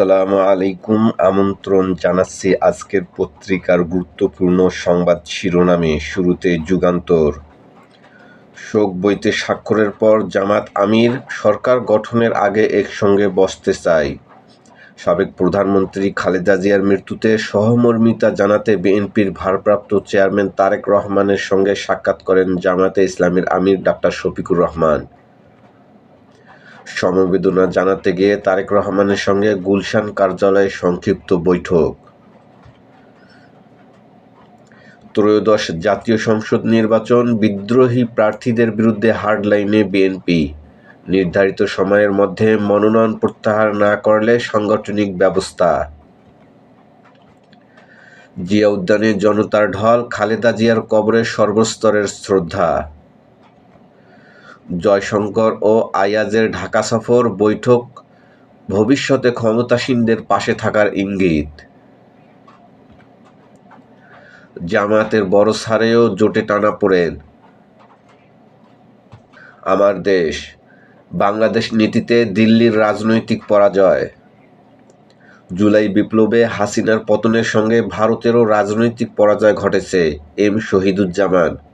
আসসালামু আলাইকুম। আমন্ত্রণ জানাচ্ছি আজকের পত্রিকার গুরুত্বপূর্ণ সংবাদ শিরোনামে। শুরুতে যুগান্তর। শোক বইতে স্বাক্ষরের পর জামাত আমির, সরকার গঠনের আগে একসঙ্গে বসতে চায় সাবেক প্রধানমন্ত্রী খালেদা জিয়ার মৃত্যুতে সহমর্মিতা জানাতে বিএনপির ভারপ্রাপ্ত চেয়ারম্যান তারেক রহমানের সঙ্গে সাক্ষাৎ করেন জামাতে ইসলামের আমির ডাক্তার শফিকুর রহমান। সমবেদনা জানাতে গিয়ে তারেক রহমানের সঙ্গে গুলশান কার্যালয়ে সংক্ষিপ্ত বৈঠক। ত্রয়োদশ জাতীয় সংসদ নির্বাচন, বিদ্রোহী প্রার্থীদের বিরুদ্ধে হার্ডলাইনে বিএনপি। নির্ধারিত সময়ের মধ্যে মনোনয়ন প্রত্যাহার না করলে সাংগঠনিক ব্যবস্থা। জিয়া উদ্যানে জনতার ঢল, খালেদা জিয়ার কবরে সর্বস্তরের শ্রদ্ধা। জয়শঙ্কর ও আয়াজের ঢাকা সফর বৈঠক ভবিষ্যতে ক্ষমতাসীনদের পাশে থাকার ইঙ্গিত। জামাতের বড় সারেও জোটে টানা পড়েন। আমার দেশ, বাংলাদেশ নীতিতে দিল্লির রাজনৈতিক পরাজয়। জুলাই বিপ্লবে হাসিনার পতনের সঙ্গে ভারতেরও রাজনৈতিক পরাজয় ঘটেছে এম শহীদুজ্জামান।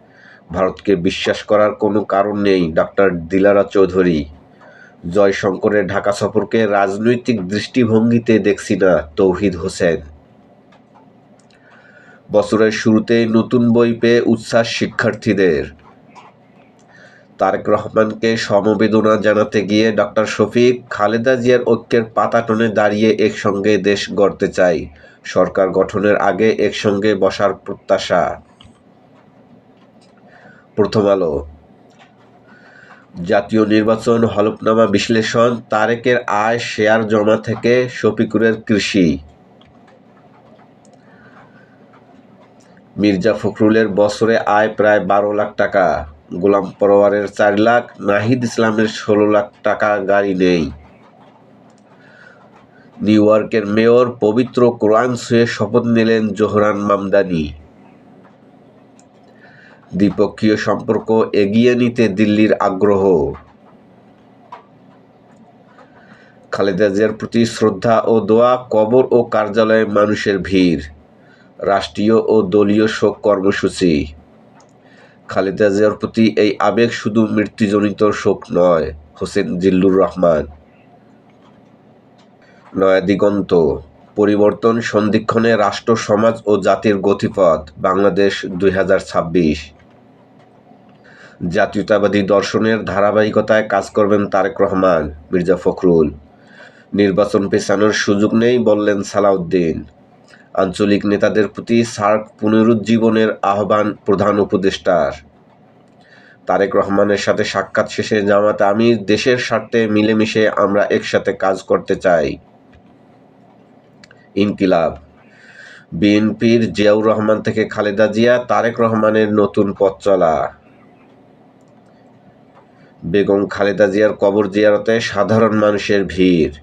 ভারতকে বিশ্বাস করার কোনো কারণ নেই ডক্টর দিলারা চৌধুরী। জয়শঙ্করের ঢাকা সফরকে রাজনৈতিক দৃষ্টিভঙ্গিতে দেখছি না তৌহিদ হোসেন। বছরের শুরুতে নতুন বই পেয়ে উচ্ছ্বাস শিক্ষার্থীদের। তারেক রহমানকে সমবেদনা জানাতে গিয়ে ডক্টর শফিক খালেদা জিয়ার ঐক্যের পাতা টনে দাঁড়িয়ে একসঙ্গে দেশ গড়তে চাই। সরকার গঠনের আগে একসঙ্গে বসার প্রত্যাশা। প্রথম আলো জাতীয় নির্বাচন হলফনামা বিশ্লেষণ, তারেকের আয় শেয়ার জমা থেকে শফিকুরের কৃষি। মির্জা ফখরুলের বছরে আয় প্রায় বারো লাখ টাকা, গোলাম পরোয়ারের চার লাখ, নাহিদ ইসলামের ষোলো লাখ টাকা গাড়ি নেই। নিউ ইয়র্কের মেয়র পবিত্র কোরআন ছুঁয়ে শপথ নিলেন জোহরান মামদানি। দ্বিপক্ষীয় সম্পর্ক এগিয়ে নিতে দিল্লির আগ্রহ। খালেদা জিয়ার প্রতি শ্রদ্ধা ও দোয়া, কবর ও কার্যালয়ে মানুষের ভিড়, রাষ্ট্রীয় ও দলীয় শোক কর্মসূচি। খালেদা জিয়ার প্রতি এই আবেগ শুধু মৃত্যুজনিত শোক নয়, হোসেন জিল্লুর রহমান। নয়া দিগন্ত, পরিবর্তন সন্ধিক্ষণে রাষ্ট্র, সমাজ ও জাতির গতিপথ, বাংলাদেশ দুই হাজার ছাব্বিশ। জাতীয়তাবাদী দর্শনের ধারাবাহিকতায় কাজ করবেন তারেক রহমান, মির্জা ফখরুল। নির্বাচন পেছানোর সুযোগ নেই বললেন সালাউদ্দিন। আঞ্চলিক নেতাদের প্রতি সার্ক পুনরুজ্জীবনের আহ্বান প্রধান উপদেষ্টার। তারেক রহমানের সাথে সাক্ষাৎ শেষে জামাতে আমি দেশের স্বার্থে মিলেমিশে আমরা একসাথে কাজ করতে চাই। ইনকিলাব। বিএনপির জিয়াউর রহমান থেকে খালেদা জিয়া তারেক রহমানের নতুন পথ চলা বেগম খালেদা জিয়ার কবর জিয়ারতে সাধারণ মানুষের ভিড়।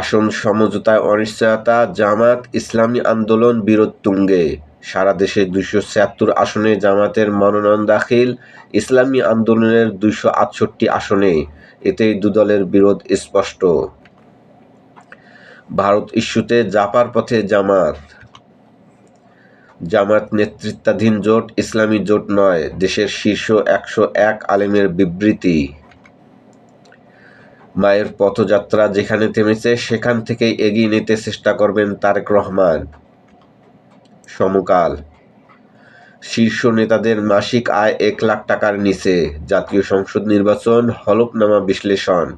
আসন সমঝোতায় অনিশ্চয়তা, জামাত, ইসলামী আন্দোলন বিরোধ তুঙ্গে। সারা দেশে দুইশো ছিয়াত্তর আসনে জামাতের মনোনয়ন দাখিল, ইসলামী আন্দোলনের দুইশো আটষট্টি আসনে। এতেই দুদলের বিরোধ স্পষ্ট। ভারত ইস্যুতে জাপার পথে জামাত। জামাত নেতৃত্বাধীন জোট ইসলামী জোট নয়, দেশের শীর্ষ একশো এক আলেমের বিবৃতি। মায়ের পথযাত্রা যেখানে থেমেছে, সেখান থেকেই এগিয়ে নিতে চেষ্টা করবেন তারেক রহমান। সমকাল। শীর্ষ নেতাদের মাসিক আয় এক লাখ টাকার নিচে, জাতীয় সংসদ নির্বাচন, হলফনামা বিশ্লেষণ।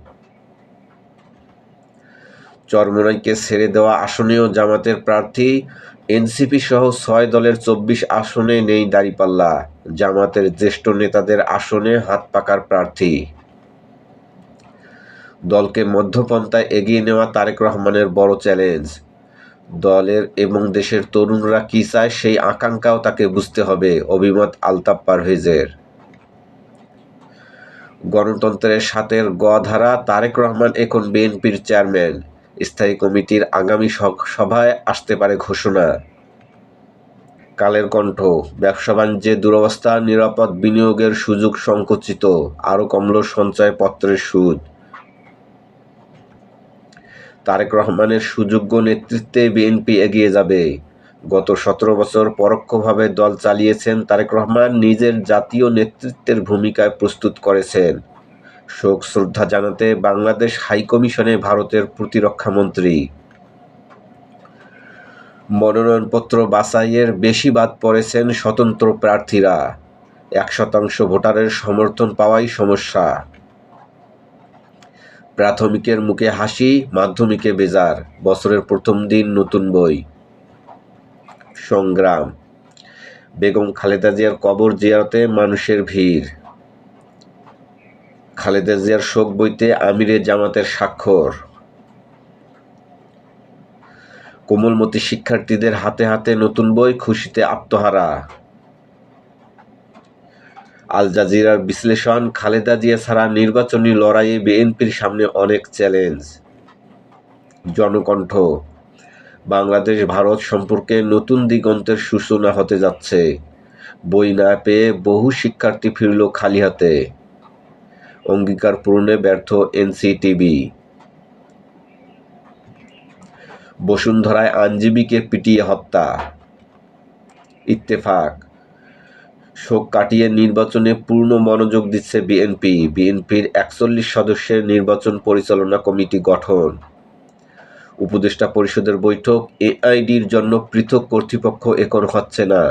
চরমোনাইকে ছেড়ে দেওয়া আসনেও জামাতের প্রার্থী এনসিপি সহ ছয় দলের চব্বিশ আসনে নেই দাঁড়িপাল্লা। জামাতের জ্যেষ্ঠ নেতাদের আসনে হাত পাকার প্রার্থী। দলকে মধ্যপন্থায় এগিয়ে নেওয়া তারেক রহমানের বড় চ্যালেঞ্জ। দলের এবং দেশের তরুণরা কী চায় সেই আকাঙ্ক্ষাও তাকে বুঝতে হবে, অভিমত আলতাপ পারভেজের। গণতন্ত্রের সাথের গ ধারা, তারেক রহমান এখন বিএনপির চেয়ারম্যান। স্থায়ী কমিটির আগামী সভায় আসতে পারে ঘোষণা। কালের কণ্ঠ, ব্যবসা বাণিজ্যে দুরবস্থা, নিরাপদ বিনিয়োগের সুযোগ সংকুচিত, আরও কমল সঞ্চয়পত্রের সুদ। তারেক রহমানের সুযোগ্য নেতৃত্বে বিএনপি এগিয়ে যাবে। গত সতেরো বছর পরোক্ষভাবে দল চালিয়েছেন তারেক রহমান, নিজের জাতীয় নেতৃত্বের ভূমিকায় প্রস্তুত করেছেন। শোক শ্রদ্ধা জানাতে বাংলাদেশ হাইকমিশনে ভারতের প্রতিরক্ষামন্ত্রী মনোনয়নপত্র বাছাইয়ের বেশি বাদ পড়েছেন স্বতন্ত্র প্রার্থীরা। এক শতাংশ ভোটারের সমর্থন পাওয়াই সমস্যা। প্রাথমিকের মুখে হাসি, মাধ্যমিকে বেজার, বছরের প্রথম দিন নতুন বই। সংগ্রাম। বেগম খালেদা জিয়ার কবর জিয়ারতে মানুষের ভিড়। খালেদা জিয়ার শোক বইতে আমিরে জামাতের স্বাক্ষর। কোমলমতি শিক্ষার্থীদের হাতে হাতে নতুন বই, খুশিতে আত্মহারা। আল জাজিরার বিশ্লেষণ, খালেদা জিয়া ছাড়া নির্বাচনী লড়াইয়ে বিএনপির সামনে অনেক চ্যালেঞ্জ। জনকণ্ঠ, বাংলাদেশ ভারত সম্পর্কে নতুন দিগন্তের সূচনা হতে যাচ্ছে। বই না পেয়ে বহু শিক্ষার্থী ফিরল খালি হাতে। অঙ্গীকার পূরণে ব্যর্থ এনসিটিভি। বসুন্ধরায় আইনজীবীকে পিটিয়ে হত্যা। ইত্তেফাক, শোক কাটিয়ে নির্বাচনে পূর্ণ মনোযোগ দিচ্ছে বিএনপি। বিএনপির একচল্লিশ সদস্যের নির্বাচন পরিচালনা কমিটি গঠন। উপদেষ্টা পরিষদের বৈঠক, এআইডির জন্য পৃথক কর্তৃপক্ষ এখন হচ্ছে না।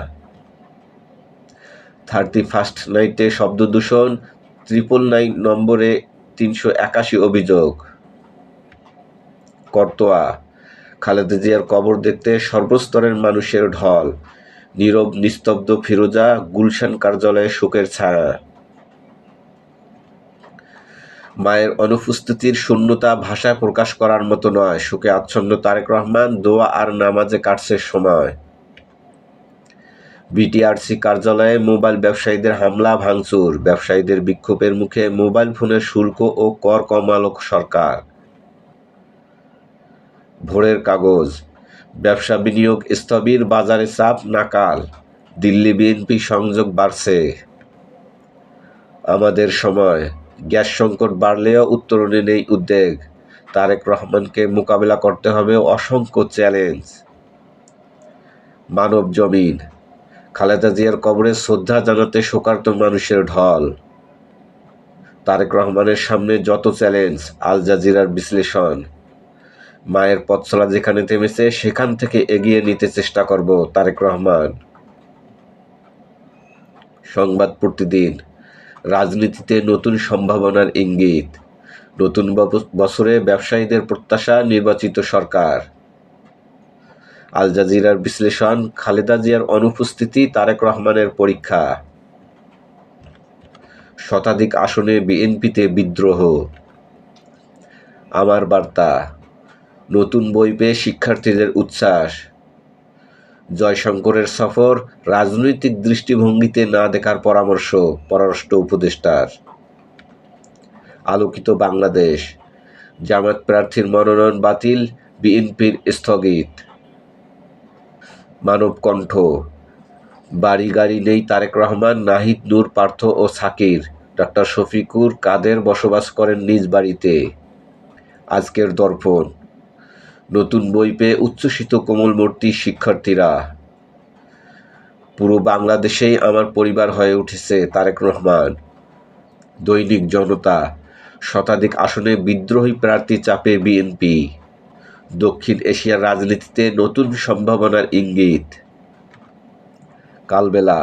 থার্টি ফার্স্ট নাইটে শব্দ দূষণ ত্রিপল নাইন নম্বরে তিনশো একাশি অভিযোগ। করতোয়া, খালেদা জিয়ার কবর দেখতে সর্বস্তরের মানুষের ঢল। নীরব, নিস্তব্ধ ফিরোজা গুলশান কার্যালয়ে শোকের ছায়া। মায়ের অনুপস্থিতির শূন্যতা ভাষায় প্রকাশ করার মতো নয়, শোকে আচ্ছন্ন তারেক রহমান দোয়া আর নামাজে কাটছে সময়। বিটিআরসি কার্যালয়ে মোবাইল ব্যবসায়ীদের হামলা, ভাঙচুর। ব্যবসায়ীদের বিক্ষোভের মুখে মোবাইল ফোনের শুল্ক ও কর কমালো সরকার। ভোরের কাগজ, ব্যবসা বিনিয়োগ স্থবির, বাজারে চাপ নাকাল, দিল্লি বিএনপি সংযোগ বাড়ছে। আমাদের সময়, গ্যাস সংকট বাড়লেও উত্তরণে নেই উদ্বেগ। তারেক রহমানকে মোকাবেলা করতে হবে অসংখ্য চ্যালেঞ্জ। মানব জমিন খালেদা জিয়ার কবরে শ্রদ্ধা জানাতে শোকার্ত মানুষের ঢল। তারেক রহমানের সামনে যত চ্যালেঞ্জ, আল জাজিরার বিশ্লেষণ, মায়ের পথচলা যেখানে থেমেছে, সেখান থেকে এগিয়ে নিতে চেষ্টা করব তারেক রহমান। সংবাদ প্রতিদিন, রাজনীতিতে নতুন সম্ভাবনার ইঙ্গিত, নতুন বছরে ব্যবসায়ীদের প্রত্যাশা নির্বাচিত সরকার। আল জাজিরার বিশ্লেষণ, খালেদা জিয়ার অনুপস্থিতি, তারেক রহমানের পরীক্ষা। শতাধিক আসনে বিএনপিতে বিদ্রোহ। আমার বার্তা, নতুন বই পেয়ে শিক্ষার্থীদের উচ্ছ্বাস। জয়শঙ্করের সফর, রাজনৈতিক দৃষ্টিভঙ্গিতে না দেখার পরামর্শ, পররাষ্ট্র উপদেষ্টার। আলোকিত বাংলাদেশ জামাত প্রার্থীর মনোনয়ন বাতিল, বিএনপির স্থগিত। মানবকণ্ঠ বাড়ি গাড়ি নেই তারেক রহমান, নাহিদ নূর, পার্থ ও সাকির। ডক্টর শফিকুর কাদের বসবাস করেন নিজ বাড়িতে? আজকের দর্পণ। নতুন বই পেয়ে উচ্ছ্বসিত কোমলমূর্তি শিক্ষার্থীরা। পুরো বাংলাদেশেই আমার পরিবার হয়ে উঠেছে তারেক রহমান। দৈনিক জনতা। শতাধিক আসনে বিদ্রোহী প্রার্থী চাপে বিএনপি। দক্ষিণ এশিয়ার রাজনীতিতে নতুন সম্ভাবনার ইঙ্গিত। কালবেলা,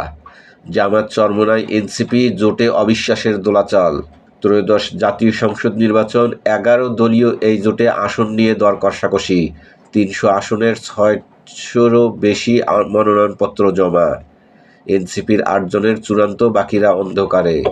জামাত চরমনায় এনসিপি জোটে অবিশ্বাসের দোলাচল। ত্রয়োদশ জাতীয় সংসদ নির্বাচন, এগারো দলীয় এই জোটে আসন নিয়ে দর কষাকষি। তিনশো আসনের ছয়শোরও বেশি মনোনয়নপত্র জমা। এনসিপির আটজনের চূড়ান্ত বাকিরা অন্ধকারে।